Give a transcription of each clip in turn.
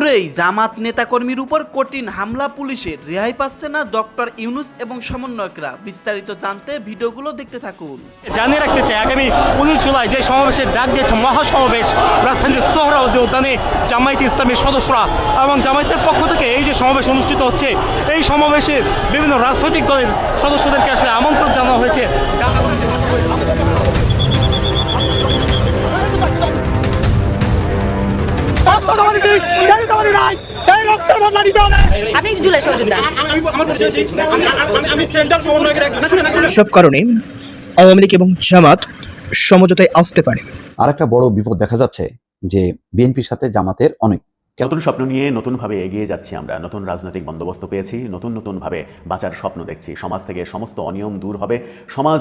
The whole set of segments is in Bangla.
দুপুরেই জামাত নেতাকর্মীর উপর কঠিন হামলা, পুলিশের রেহাই পাচ্ছে না ডক্টর ইউনুস এবং সমন্বয়করা। বিস্তারিত জানতে ভিডিওগুলো দেখতে থাকুন। জানিয়ে রাখতে চাই, আগামী উনিশ জুলাই যে সমাবেশের ডাক দিয়েছে মহাসমাবেশ, রাজধানীর সোহরাওয়ার্দী উদ্যানে জামায়াত ইসলামের সদস্যরা এবং জামায়াতের পক্ষ থেকে এই যে সমাবেশ অনুষ্ঠিত হচ্ছে, এই সমাবেশে বিভিন্ন রাজনৈতিক দলের সদস্যদেরকে আসলে আমন্ত্রণ জানানো হয়েছে। জুলাই সব কারণে আওয়ামী লীগ এবং জামাত সমঝোতায় আসতে পারে। আর একটা বড় বিপদ দেখা যাচ্ছে যে বিএনপির সাথে জামাতের অনেক। নতুন স্বপ্ন নিয়ে নতুনভাবে এগিয়ে যাচ্ছি আমরা। নতুন রাজনৈতিক বন্দোবস্ত পেয়েছি, নতুন নতুনভাবে বাঁচার স্বপ্ন দেখছি। সমাজ থেকে সমস্ত অনিয়ম দূর হবে, সমাজ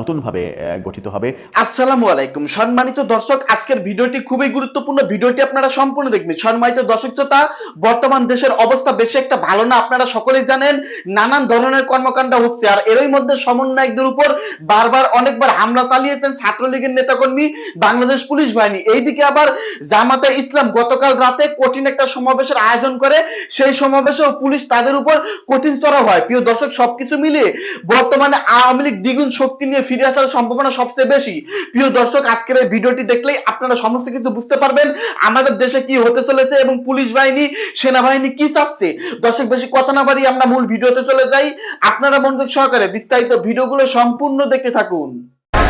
নতুনভাবে গঠিত হবে। আসসালামু আলাইকুম। সম্মানিত দর্শক, আজকের ভিডিওটি খুবই গুরুত্বপূর্ণ। ভিডিওটি আপনারা সম্পূর্ণ দেখবেন। সম্মানিত দর্শক শ্রোতা, বর্তমান দেশের অবস্থা বেশি একটা ভালো না, আপনারা সকলেই জানেন, নানান ধরনের কর্মকাণ্ড হচ্ছে। আর এরই মধ্যে সমন্বয়কদের উপর বারবার অনেকবার হামলা চালিয়েছেন ছাত্রলীগের নেতাকর্মী বাংলাদেশ পুলিশ বাহিনী। এইদিকে আবার জামাতে ইসলাম গতকাল রাতে কঠিন একটা সমাবেশের আয়োজন করে, সেই সমাবেশেও পুলিশ তাদের উপর কঠিন তরা হয়। প্রিয় দর্শক, সবকিছু মিলিয়ে বর্তমানে আওয়ামী লীগ দ্বিগুণ শক্তি নিয়ে ফিরে আসার সম্ভাবনা সবচেয়ে বেশি। প্রিয় দর্শক, আজকের এই ভিডিওটি দেখলেই আপনারা সমস্ত কিছু বুঝতে পারবেন, আমাদের দেশে কি হতে চলেছে এবং পুলিশ বাহিনী, সেনাবাহিনী কি চাচ্ছে। দর্শক, বেশি কথা না বাড়িয়ে আমরা মূল ভিডিওতে চলে যাই। আপনারা মনোযোগ সহকারে বিস্তারিত ভিডিওগুলো সম্পূর্ণ দেখতে থাকুন।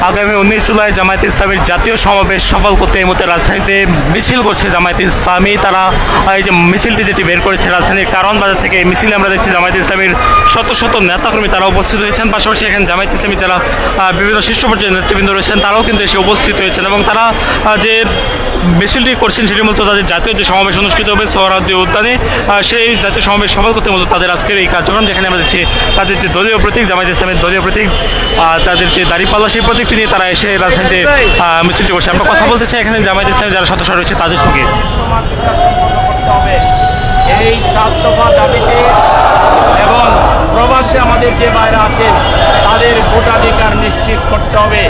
আগামী উনিশ জুলাই জামায়াত ইসলামের জাতীয় সমাবেশ সফল করতে এই মুহূর্তে রাজধানীতে মিছিল করছে জামায়াত ইসলামী। তারা এই যে মিছিলটি যেটি বের করেছে রাজধানীর কারণ বাজার থেকে, এই মিছিলে আমরা দেখছি জামায়াত ইসলামের শত শত নেতাকর্মী তারা উপস্থিত হয়েছেন। পাশাপাশি এখানে জামায়াত ইসলামী যারা বিভিন্ন শীর্ষ পর্যায়ের নেতৃবৃন্দ রয়েছেন, তারাও কিন্তু এসে উপস্থিত হয়েছেন এবং তারা যে মিছিলটি করছেন সেটি মূলত তাদের জাতীয় যে সমাবেশ অনুষ্ঠিত হবে, সোহরাওয়ার্দী উদ্যানে সেই জাতীয় সমাবেশ সফল করতে মূলত তাদের আজকের এই কার্যক্রম, যেখানে আমরা দেখছি তাদের যে দলীয় প্রতীক, জামায়াত ইসলামের দলীয় প্রতীক তাদের যে দাঁড়িপাল্লা, সেই প্রতীকটি নিয়ে তারা এসে রাজধানীতে মিছিলটি করছে আমরা কথা বলতে চাই এখানে জামায়াত ইসলামের যারা সদস্য রয়েছে তাদের সঙ্গে। এই সাত দফা দাবিতে এবং প্রবাসে আমাদের যে বাইরে আছেন, তাদের ভোটাধিকার নিশ্চিত করতে হবে।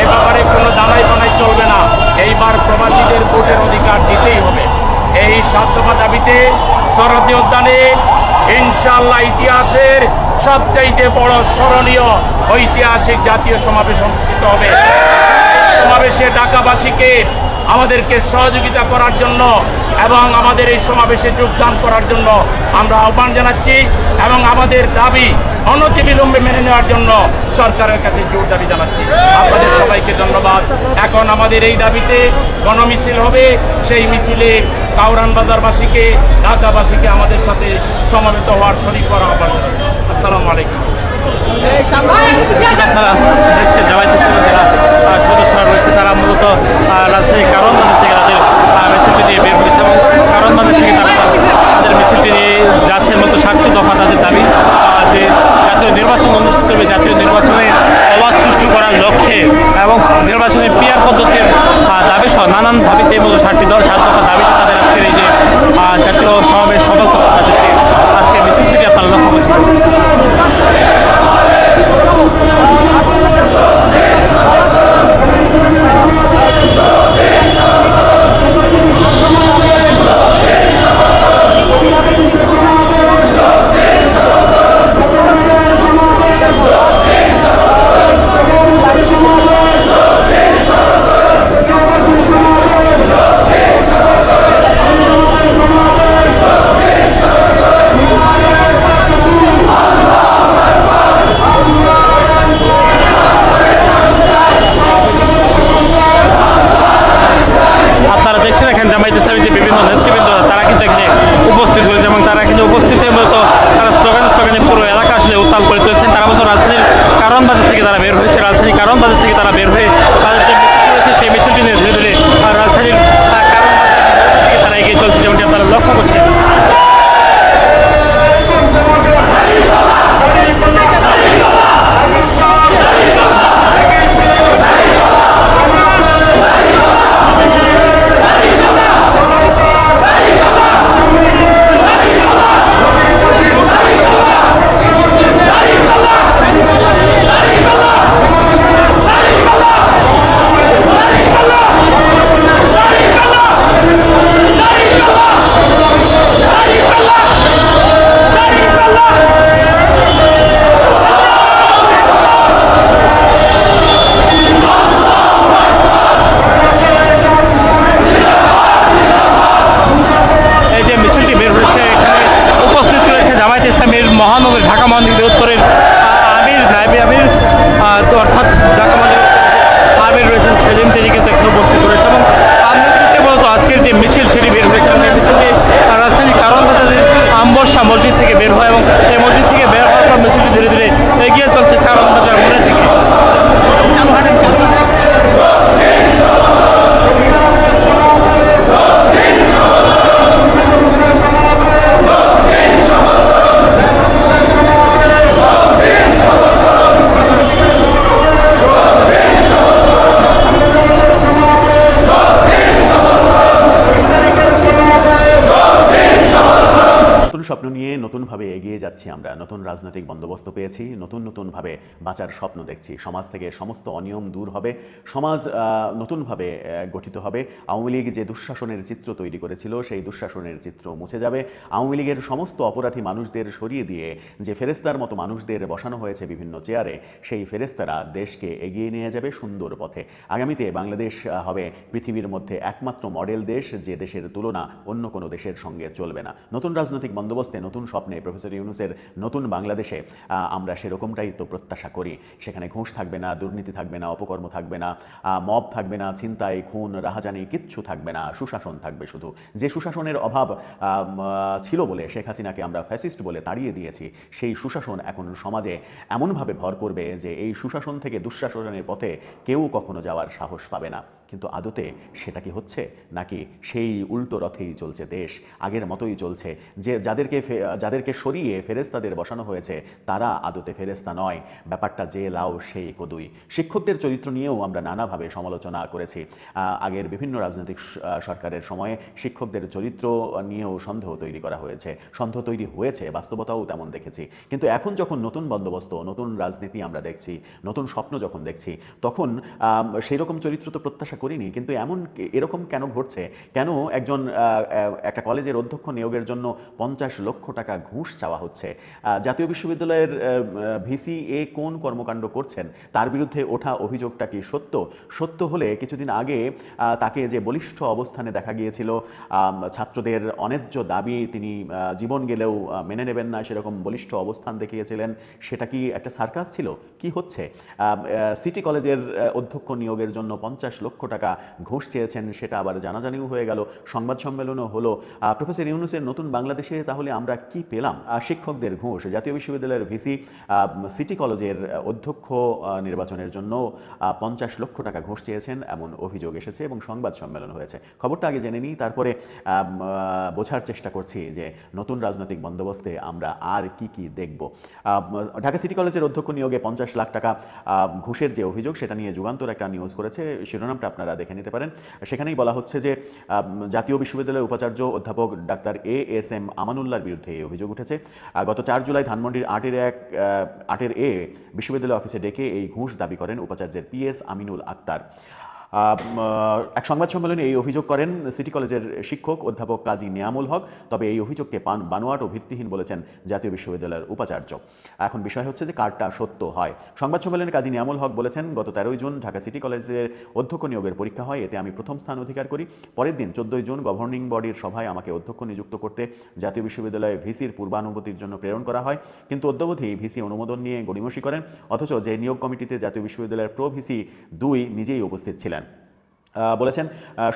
এ ব্যাপারে কোনো দানাই বানাই চলবে না। এইবার প্রবাসীদের ভোটের অধিকার দিতেই হবে। এই সাত দফা দাবিতে শরদী উদ্যানে ইনশাল্লাহ ইতিহাসের সবচাইতে বড় স্মরণীয় ঐতিহাসিক জাতীয় সমাবেশ অনুষ্ঠিত হবে। সমাবেশে ঢাকাবাসীকে আমাদেরকে সহযোগিতা করার জন্য এবং আমাদের এই সমাবেশে যোগদান করার জন্য আমরা আহ্বান জানাচ্ছি এবং আমাদের দাবি অনতি অনতিবিলম্বে মেনে নেওয়ার জন্য সরকারের কাছে জোর দাবি জানাচ্ছি। আপনাদের সবাইকে ধন্যবাদ। এখন আমাদের এই দাবিতে গণমিছিল হবে। সেই মিছিলে কাউরান বাজারবাসীকে ঢাকাবাসীকে আমাদের সাথে সমাবেত হওয়ার শরিক করা আহ্বান জানাচ্ছি আসসালামু আলাইকুম। আপনারা রাজধানীর কারণ বাজার থেকে তারা বের হয়ে তাদের যে মিছিল রয়েছে, সেই মিছিলটি নিয়ে ধীরে ধীরে রাজধানীর কারণ তারা এগিয়ে চলছে, যেমনটি আপনারা লক্ষ্য করছেন। যাচ্ছি আমরা। নতুন রাজনৈতিক বন্দোবস্ত পেয়েছি, নতুন নতুনভাবে বাঁচার স্বপ্ন দেখছি। সমাজ থেকে সমস্ত অনিয়ম দূর হবে, সমাজ নতুনভাবে গঠিত হবে। আওয়ামী লীগ যে দুঃশাসনের চিত্র তৈরি করেছিল, সেই দুঃশাসনের চিত্র মুছে যাবে। আওয়ামী লীগের সমস্ত অপরাধী মানুষদের সরিয়ে দিয়ে যে ফেরেস্তার মতো মানুষদের বসানো হয়েছে বিভিন্ন চেয়ারে, সেই ফেরেস্তারা দেশকে এগিয়ে নিয়ে যাবে সুন্দর পথে। আগামীতে বাংলাদেশ হবে পৃথিবীর মধ্যে একমাত্র মডেল দেশ যে দেশের তুলনা অন্য কোনো দেশের সঙ্গে চলবে না। নতুন রাজনৈতিক বন্দোবস্তে নতুন স্বপ্নে প্রফেসর ইউনুসের নতুন বাংলাদেশে আমরা সেরকমটাই তো প্রত্যাশা করি। সেখানে ঘুষ থাকবে না, দুর্নীতি থাকবে না, অপকর্ম থাকবে না মব থাকবে না, ছিনতাই, খুন, রাহাজানি কিচ্ছু থাকবে না, সুশাসন থাকবে শুধু। যে সুশাসনের অভাব ছিল বলে শেখ হাসিনাকে আমরা ফ্যাসিস্ট বলে তাড়িয়ে দিয়েছি, সেই সুশাসন এখন সমাজে এমনভাবে ভর করবে যে এই সুশাসন থেকে দুঃশাসনের পথে কেউ কখনো যাওয়ার সাহস পাবে না। কিন্তু আদতে সেটা কি হচ্ছে? নাকি সেই উল্টো রথেই চলছে দেশ। আগের মতোই চলছে। যে যাদেরকে যাদেরকে সরিয়ে ফেরেস্তাদের বসানো হয়েছে, তারা আদতে ফেরেস্তা নয়। ব্যাপারটা যে লাও সেই কদুই। শিক্ষকদের চরিত্র নিয়েও আমরা নানাভাবে সমালোচনা করেছি। আগের বিভিন্ন রাজনৈতিক সরকারের সময়ে শিক্ষকদের চরিত্র নিয়েও সন্দেহ তৈরি করা হয়েছে। সন্দেহ তৈরি হয়েছে, বাস্তবতাও তেমন দেখেছি। কিন্তু এখন যখন নতুন বন্দোবস্ত, নতুন রাজনীতি আমরা দেখছি, নতুন স্বপ্ন যখন দেখছি, তখন সেই রকম চরিত্র তো প্রত্যাশা করিনি, কিন্তু এমন এরকম কেন ঘটছে? কেন একজন একটা কলেজের অধ্যক্ষ নিয়োগের জন্য পঞ্চাশ লক্ষ টাকা ঘুষ চাওয়া হচ্ছে? জাতীয় বিশ্ববিদ্যালয়ের ভিসি এ কোন কর্মকাণ্ড করছেন? তার বিরুদ্ধে ওঠা অভিযোগটা কি সত্য? সত্য হলে কিছুদিন আগে তাকে যে বলিষ্ঠ অবস্থানে দেখা গিয়েছিল ছাত্রদের অন্যায্য দাবি তিনি জীবন গেলেও মেনে নেবেন না, সেরকম বলিষ্ঠ অবস্থান দেখিয়েছিলেন, সেটা কি একটা সার্কাস ছিল? কি হচ্ছে? সিটি কলেজের অধ্যক্ষ নিয়োগের জন্য পঞ্চাশ লক্ষ টাকা ঘুষ চেয়েছেন, সেটা আবার জানাজানিও হয়ে গেল। সংবাদ সম্মেলনও হলো। প্রফেসর ইউনুসের নতুন বাংলাদেশে তাহলে আমরা কি পেলাম? শিক্ষকদের ঘুষ, জাতীয় বিশ্ববিদ্যালয়ের ভিসি সিটি কলেজের অধ্যক্ষ নির্বাচনের জন্য পঞ্চাশ লক্ষ টাকা ঘুষ চেয়েছেন, এমন অভিযোগ এসেছে এবং সংবাদ সম্মেলন হয়েছে। খবরটা আগে জেনে নিই, তারপরে বোঝার চেষ্টা করছি যে নতুন রাজনৈতিক বন্দোবস্তে আমরা আর কি কি দেখব। ঢাকা সিটি কলেজের অধ্যক্ষ নিয়োগে পঞ্চাশ লাখ টাকা ঘুষের যে অভিযোগ সেটা নিয়ে যুগান্তর একটা নিউজ করেছে। শিরোনামটা আপনারা দেখে নিতে পারেন। সেখানেই বলা হচ্ছে যে জাতীয় বিশ্ববিদ্যালয়ের উপাচার্য অধ্যাপক ডাক্তার এ এস এম আমানুল্লার বিরুদ্ধে এই অভিযোগ উঠেছে। গত চার জুলাই ধানমন্ডির আটের এক আটের এ বিশ্ববিদ্যালয় অফিসে ডেকে এই ঘুষ দাবি করেন উপাচার্যের পি এস আমিনুল আক্তার। এক সংবাদ সম্মেলনে এই অভিযোগ করেন সিটি কলেজের শিক্ষক অধ্যাপক কাজী নিয়ামুল হক। তবে এই অভিযোগকে পান বানোয়াট ও ভিত্তিহীন বলেছেন জাতীয় বিশ্ববিদ্যালয়ের উপাচার্য। এখন বিষয় হচ্ছে যে কারটা সত্য হয়। সংবাদ সম্মেলনে কাজী নিয়ামুল হক বলেছেন, গত তেরোই জুন ঢাকা সিটি কলেজের অধ্যক্ষ নিয়োগের পরীক্ষা হয়, এতে আমি প্রথম স্থান অধিকার করি। পরের দিন চোদ্দই জুন গভর্নিং বডির সভায় আমাকে অধ্যক্ষ নিযুক্ত করতে জাতীয় বিশ্ববিদ্যালয়ে ভিসির পূর্বানুমতির জন্য প্রেরণ করা হয়। কিন্তু অদ্যাবধি ভিসি অনুমোদন নিয়ে গড়িমসি করেন, অথচ যে নিয়োগ কমিটিতে জাতীয় বিশ্ববিদ্যালয়ের প্রো ভিসি দুই নিজেই উপস্থিত ছিলেন। বলেছেন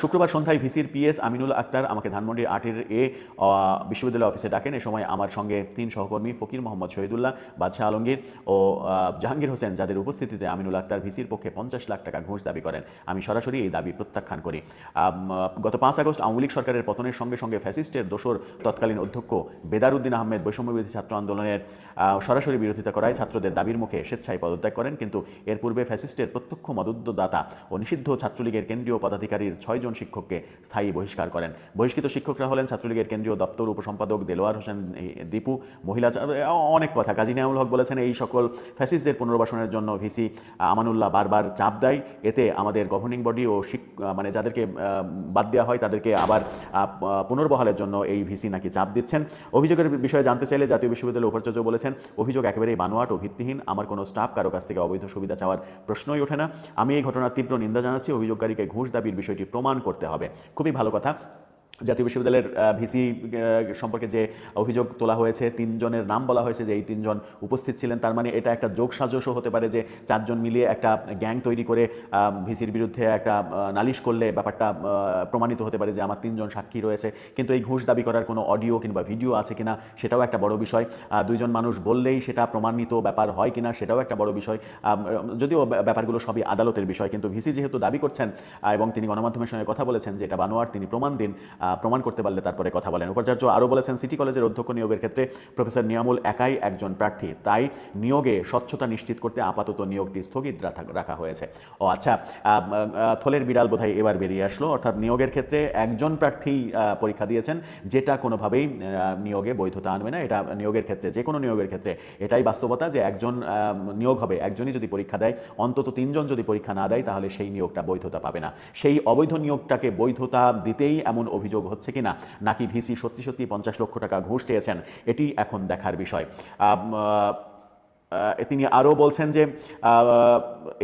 শুক্রবার সন্ধ্যায় ভিসির পিএস আমিনুল আক্তার আমাকে ধানমন্ডির আটের এ বিশ্ববিদ্যালয় অফিসে ডাকেন। এ সময় আমার সঙ্গে তিন সহকর্মী ফকির মোহাম্মদ শহীদুল্লাহ, বাদশাহ আলমগীর ও জাহাঙ্গীর হোসেন যাদের উপস্থিতিতে আমিনুল আক্তার ভিসির পক্ষে পঞ্চাশ লাখ টাকা ঘুষ দাবি করেন। আমি সরাসরি এই দাবি প্রত্যাখ্যান করি। গত পাঁচ আগস্ট আওয়ামী লীগ সরকারের পতনের সঙ্গে সঙ্গে ফ্যাসিস্টের দোসর তৎকালীন অধ্যক্ষ বেদারুদ্দিন আহমেদ বৈষম্যবিরোধী ছাত্র আন্দোলনের সরাসরি বিরোধিতা করায় ছাত্রদের দাবির মুখে স্বেচ্ছায় পদত্যাগ করেন। কিন্তু এর পূর্বে ফ্যাসিস্টের প্রত্যক্ষ মদতদাতা ও নিষিদ্ধ ছাত্রলীগের কেন্দ্রীয় পদাধিকারীর ছয়জন শিক্ষককে স্থায়ী বহিষ্কার করেন। বহিষ্কৃত শিক্ষকরা হলেন ছাত্রলীগের কেন্দ্রীয় দপ্তর উপসম্পাদক দেলোয়ার হোসেন দীপু, মহিলা অনেক কথা। কাজী নিয়ামুল হক বলেছেন, এই সকল ফ্যাসিস্টদের পুনর্বাসনের জন্য ভিসি আমানুল্লাহ বারবার চাপ দেয়। এতে আমাদের গভর্নিং বডি ও মানে যাদেরকে বাদ দেওয়া হয়, তাদেরকে আবার পুনর্বহালের জন্য এই ভিসি নাকি চাপ দিচ্ছেন। অভিযোগের বিষয়ে জানতে চাইলে জাতীয় বিশ্ববিদ্যালয়ের উপাচার্য বলেছেন, অভিযোগ একেবারেই বানোয়াট ও ভিত্তিহীন। আমার কোনো স্টাফ, কারও কাছ থেকে অবৈধ সুবিধা চাওয়ার প্রশ্নই ওঠে না। আমি এই ঘটনার তীব্র নিন্দা জানাচ্ছি। অভিযোগকারীকে ঘুষ দাবির বিষয়টি প্রমাণ করতে হবে। খুবই ভালো কথা। জাতীয় বিশ্ববিদ্যালয়ের ভিসি সম্পর্কে যে অভিযোগ তোলা হয়েছে, তিনজনের নাম বলা হয়েছে যে এই তিনজন উপস্থিত ছিলেন। তার মানে এটা একটা যোগ সাজসও হতে পারে যে চারজন মিলিয়ে একটা গ্যাং তৈরি করে ভিসির বিরুদ্ধে একটা নালিশ করলে ব্যাপারটা প্রমাণিত হতে পারে যে আমার তিনজন সাক্ষী রয়েছে। কিন্তু এই ঘুষ দাবি করার কোনো অডিও কিংবা ভিডিও আছে কিনা, সেটাও একটা বড় বিষয়। দুইজন মানুষ বললেই সেটা প্রমাণিত ব্যাপার হয় কিনা, সেটাও একটা বড় বিষয়। যদিও ব্যা- ব্যাপারগুলো সবই আদালতের বিষয়, কিন্তু ভিসি যেহেতু দাবি করছেন এবং তিনি গণমাধ্যমের সঙ্গে কথা বলেছেন যে এটা বানোয়ার, তিনি প্রমাণ দিন প্রমাণ করতে পারলে তারপরে কথা বলেন। উপাচার্য আরও বলেছেন, সিটি কলেজের অধ্যক্ষ নিয়োগের ক্ষেত্রে প্রফেসর নিয়ামুল একাই একজন প্রার্থী। তাই নিয়োগে স্বচ্ছতা নিশ্চিত করতে আপাতত নিয়োগটি স্থগিত রাখা- হয়েছে। ও আচ্ছা থলের বিড়াল বোধহয় এবার বেরিয়ে আসলো। অর্থাৎ নিয়োগের ক্ষেত্রে একজন প্রার্থী পরীক্ষা দিয়েছেন। যেটা কোনোভাবেই নিয়োগে বৈধতা আনবে না। এটা নিয়োগের ক্ষেত্রে যে কোনো নিয়োগের ক্ষেত্রে। এটাই বাস্তবতা যে একজন নিয়োগ হবে। একজনই যদি পরীক্ষা দেয়, অন্তত তিনজন যদি পরীক্ষা না দেয়, তাহলে সেই নিয়োগটা বৈধতা পাবে না। সেই অবৈধ নিয়োগটাকে বৈধতা দিতেই এমন অভিযোগ হচ্ছে কিনা? নাকি ভিসি সত্যি সত্যি পঞ্চাশ লক্ষ টাকা ঘুষ চেয়েছেন? এটি এখন দেখার বিষয়। তিনি আরও বলছেন যে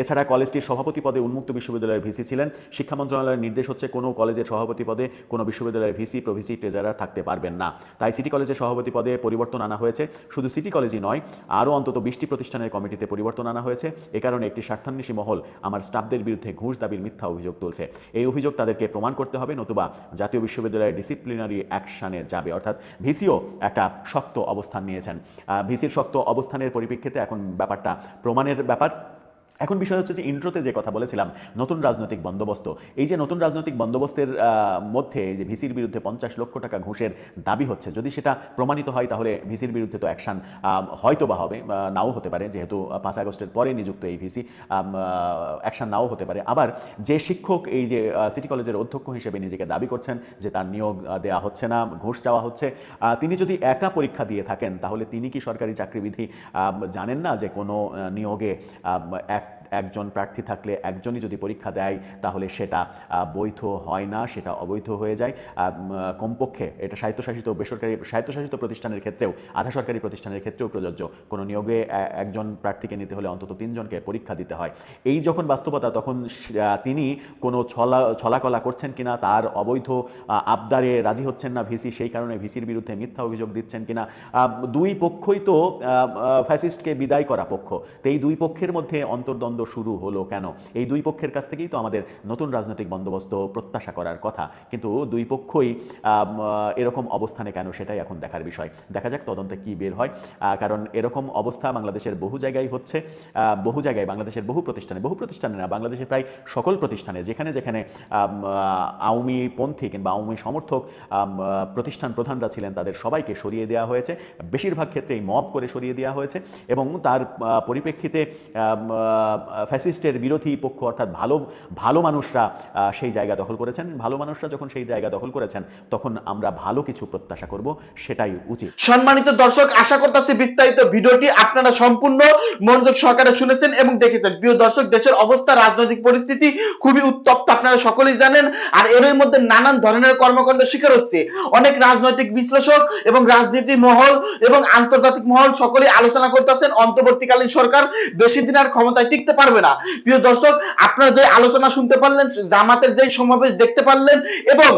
এছাড়া কলেজটির সভাপতি পদে উন্মুক্ত বিশ্ববিদ্যালয়ের ভিসি ছিলেন। শিক্ষা মন্ত্রণালয়ের নির্দেশ হচ্ছে কোনো কলেজের সভাপতি পদে কোনো বিশ্ববিদ্যালয়ের ভিসি, প্রভিসি, ট্রেজারার থাকতে পারবেন না। তাই সিটি কলেজের সভাপতি পদে পরিবর্তন আনা হয়েছে। শুধু সিটি কলেজই নয়, আরও অন্তত বিশটি প্রতিষ্ঠানের কমিটিতে পরিবর্তন আনা হয়েছে। এ কারণে একটি স্বার্থান্বেষী মহল আমার স্টাফদের বিরুদ্ধে ঘুষ দাবির মিথ্যা অভিযোগ তুলছে। এই অভিযোগ তাদেরকে প্রমাণ করতে হবে, নতুবা জাতীয় বিশ্ববিদ্যালয়ের ডিসিপ্লিনারি অ্যাকশানে যাবে। অর্থাৎ ভিসিও একটা শক্ত অবস্থান নিয়েছেন। ভিসির শক্ত অবস্থানের পরিপ্রেক্ষিতে এখন ব্যাপারটা প্রমাণের ব্যাপার। এখন বিষয় হচ্ছে যে ইন্ট্রোতে যে কথা বলেছিলাম, নতুন রাজনৈতিক বন্দোবস্ত, এই যে নতুন রাজনৈতিক বন্দোবস্তের মধ্যে যে ভিসির বিরুদ্ধে পঞ্চাশ লক্ষ টাকা ঘুষের দাবি হচ্ছে, যদি সেটা প্রমাণিত হয় তাহলে ভিসির বিরুদ্ধে তো অ্যাকশন হয়তো বা হবে নাও হতে পারে, যেহেতু পাঁচ আগস্টের পরে নিযুক্ত এই ভিসি অ্যাকশন নাও হতে পারে। আবার যে শিক্ষক এই যে সিটি কলেজের অধ্যক্ষ হিসেবে নিজেকে দাবি করছেন যে তার নিয়োগ দেওয়া হচ্ছে না, ঘুষ চাওয়া হচ্ছে তিনি যদি একা পরীক্ষা দিয়ে থাকেন, তাহলে তিনি কি সরকারি চাকরিবিধি জানেন না যে কোনো নিয়োগে এক একজন প্রার্থী থাকলে একজনই যদি পরীক্ষা দেয়, তাহলে সেটা বৈধ হয় না, সেটা অবৈধ হয়ে যায়। কমপক্ষে এটা স্বায়ত্তশাসিত বেসরকারি, স্বায়ত্তশাসিত প্রতিষ্ঠানের ক্ষেত্রেও, আধা সরকারি প্রতিষ্ঠানের ক্ষেত্রেও প্রযোজ্য। কোনো নিয়োগে একজন প্রার্থীকে নিতে হলে অন্তত তিনজনকে পরীক্ষা দিতে হয়। এই যখন বাস্তবতা, তখন তিনি কোনো ছলা, ছলাকলা করছেন কিনা, তার অবৈধ আবদারে রাজি হচ্ছেন না ভিসি, সেই কারণে ভিসির বিরুদ্ধে মিথ্যা অভিযোগ দিচ্ছেন কিনা দুই পক্ষই তো ফ্যাসিস্টকে বিদায় করা পক্ষ। তো এই দুই পক্ষের মধ্যে অন্তর্দ্বন্দ্ব শুরু হলো কেন? এই দুই পক্ষের কাছ থেকেই তো আমাদের নতুন রাজনৈতিক বন্দোবস্ত প্রত্যাশা করার কথা। কিন্তু দুই পক্ষই এরকম অবস্থানে কেন সেটাই এখন দেখার বিষয়। দেখা যাক তদন্তে কি বের হয়। কারণ এরকম অবস্থা বাংলাদেশের বহু জায়গায় হচ্ছে। বহু জায়গায় বাংলাদেশের বহু প্রতিষ্ঠানে বহু প্রতিষ্ঠানে না, বাংলাদেশের প্রায় সকল প্রতিষ্ঠানে, যেখানে যেখানে আওয়ামী পন্থী কিংবা আওয়ামী সমর্থক প্রতিষ্ঠান প্রধানরা ছিলেন, তাদের সবাইকে সরিয়ে দেওয়া হয়েছে। বেশিরভাগ ক্ষেত্রেই মব করে সরিয়ে দেওয়া হয়েছে এবং তার পরিপ্রেক্ষিতে ফ্যাসিস্টের বিরোধী পক্ষ অর্থাৎ ভালো ভালো মানুষরা সেই জায়গা দখল করেছেন। ভালো মানুষরা যখন সেই জায়গা দখল করেছেন, তখন আমরা ভালো কিছু প্রত্যাশা করব, সেটাই উচিত। সম্মানিত দর্শক, আশা করতেছি বিস্তারিত ভিডিওটি আপনারা সম্পূর্ণ মনোযোগ সহকারে শুনেছেন এবং দেখেছেন। প্রিয় দর্শক, দেশের অবস্থা, রাজনৈতিক পরিস্থিতি খুবই উত্তপ্ত, আপনারা সকলেই জানেন। আর এর মধ্যে নানান ধরনের কর্মকাণ্ড শিকার হচ্ছে। অনেক রাজনৈতিক বিশ্লেষক এবং রাজনীতি মহল এবং আন্তর্জাতিক মহল সকলেই আলোচনা করতেছেন। অন্তর্বর্তীকালীন সরকার বেশি দিন আর ক্ষমতায় টিকতে পারবে না। প্রিয় দর্শক, আপনারা যে আলোচনা শুনতে পারলেন জামাতের যে সমাবেশ দেখতে পারলেন এবং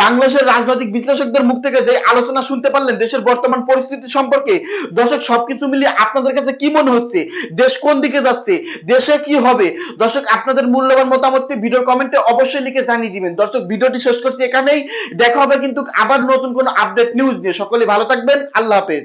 বাংলাদেশের রাজনৈতিক বিশ্লেষকদের মুখ থেকে যে আলোচনা শুনতে পারলেন, দেশের বর্তমান পরিস্থিতি সম্পর্কে, দর্শক, সবকিছু মিলিয়ে আপনাদের কাছে কি মনে হচ্ছে? দেশ কোন দিকে যাচ্ছে? দেশে কি হবে? দর্শক, আপনাদের মূল্যবান মতামতটি ভিডিওর কমেন্টে অবশ্যই লিখে জানিয়ে দিবেন। দর্শক, ভিডিওটি শেষ করছি এখানেই। দেখা হবে কিন্তু আবার নতুন কোনো আপডেট নিউজ নিয়ে। সকলে ভালো থাকবেন। আল্লাহ হাফেজ।